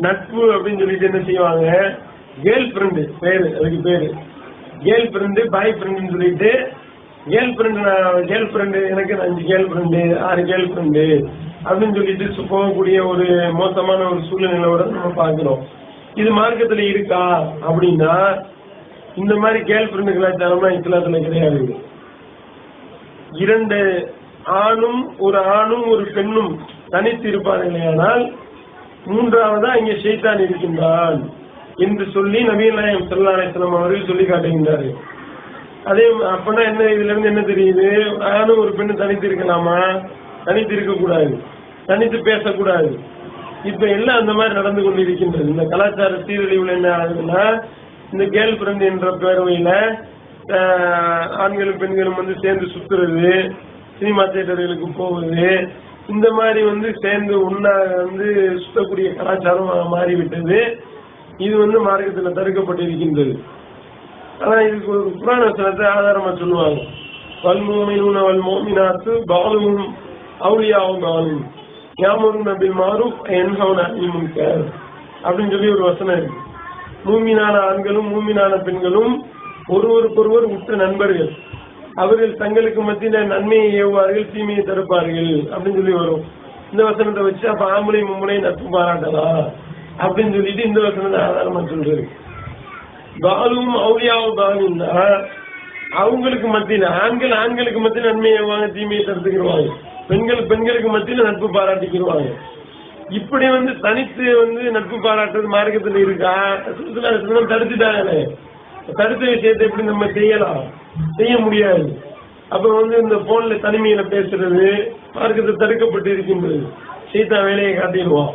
நட்பு அப்படின்னு சொல்லிட்டு என்ன செய்வாங்க? கேர்ள் ஃப்ரெண்டு பேரு அதுக்கு பேரு. கேர்ள் ஃப்ரெண்டு பாய் ஃப்ரெண்டுன்னு சொல்லிட்டு கேர்ள் ஃப்ரெண்டு நான் கேர்ள் ஃப்ரெண்டு எனக்கு அஞ்சு கேர்ள் ஃப்ரெண்டு ஆறு கேர்ள் ஃப்ரெண்டு அப்படின்னு சொல்லிட்டு போகக்கூடிய ஒரு மோசமான ஒரு சூழ்நிலையோட நம்ம பார்க்கிறோம். இது மார்க்கத்துல இருக்கா? அப்படின்னா இந்த மாதிரி கேர்ள் ஃப்ரெண்டு கலாச்சாரம்லாம் இஸ்லாத்துல கிடையாது. இரண்டு ஆணும் ஒரு ஆணும் ஒரு பெண்ணும் தனித்து இருப்பார்களேயானால் மூன்றாவதா இங்கே ஷைத்தான் இருக்கின்றான் என்று சொல்லி நபீல் நாயம் சல்லா அலிஸ்லாம் அவர்கள் சொல்லி காட்டுகின்றாரு. அதே அப்பனா என்ன இதுல இருந்து என்ன தெரியுது? ஆணும் ஒரு பெண்ணு தனித்து இருக்கலாமா? தனித்து இருக்க கூடாது தனித்து பேசக்கூடாது. இப்ப எல்லாம் அந்த மாதிரி நடந்து கொண்டிருக்கின்றது. இந்த கலாச்சார சீரழிவுல என்ன ஆகுதுன்னா இந்த கேர்ள் ஃப்ரெண்ட் என்ற பேரவையில ஆண்களும் பெண்களும் வந்து சேர்ந்து சுத்துறது சினிமா தியேட்டர்களுக்கு போவது இந்த மாதிரி வந்து சேர்ந்து உண்ணா வந்து சுத்தக்கூடிய கலாச்சாரம் மாறிவிட்டது. இது வந்து மார்க்கத்தில் தடுக்கப்பட்டிருக்கின்றது. ஆனா இதுக்கு ஒரு புராண வசனத்தை ஆதாரமா சொல்லுவாங்க. வல்மோமினூன வல்மோமினாத்து பாலுவும் அவுளியாவும் பாலும் யாமரும் நபி மாறும் என்ஹவுன கேர் அப்படின்னு சொல்லி ஒரு வசனம் இருக்கு. மூமினான ஆண்களும் மூமினான பெண்களும் ஒருவருக்கொருவர் உற்ற நண்பர்கள். அவர்கள் தங்களுக்கு மத்தியில நன்மையை ஏவுவார்கள் தீமையை தடுப்பார்கள் அப்படின்னு சொல்லி வரும். இந்த வசனத்தை வச்சு அப்ப ஆம்பளை மும்முனை நட்பு பாராட்டலாம் அப்படின்னு சொல்லிட்டு இந்த வசனத்தை ஆதாரமா சொல்றது பாலும் அவுளியாவும் பாலுன்னா அவங்களுக்கு மத்தியில ஆண்கள் ஆண்களுக்கு மத்தியில நன்மையை ஏவுவாங்க தீமையை தடுத்துக்கிடுவாங்க. பெண்கள் பெண்களுக்கு மத்தியில நட்பு பாராட்டிக்கிடுவாங்க. இப்படி வந்து தனித்து வந்து நட்பு பாராட்டுறது மார்க்கத்துல இருக்கா? சுற்றுலா தடுத்துட்டாங்களே. தடுத்த விஷயத்தை எப்படி நம்ம செய்யலாம்? செய்ய முடியாது. அப்ப வந்து இந்த போன்ல தனிமையில பேசுறது மார்க்கத்தை தடுக்கப்பட்டு இருக்கின்றது. சீதா வேலையை காட்டிடுவோம்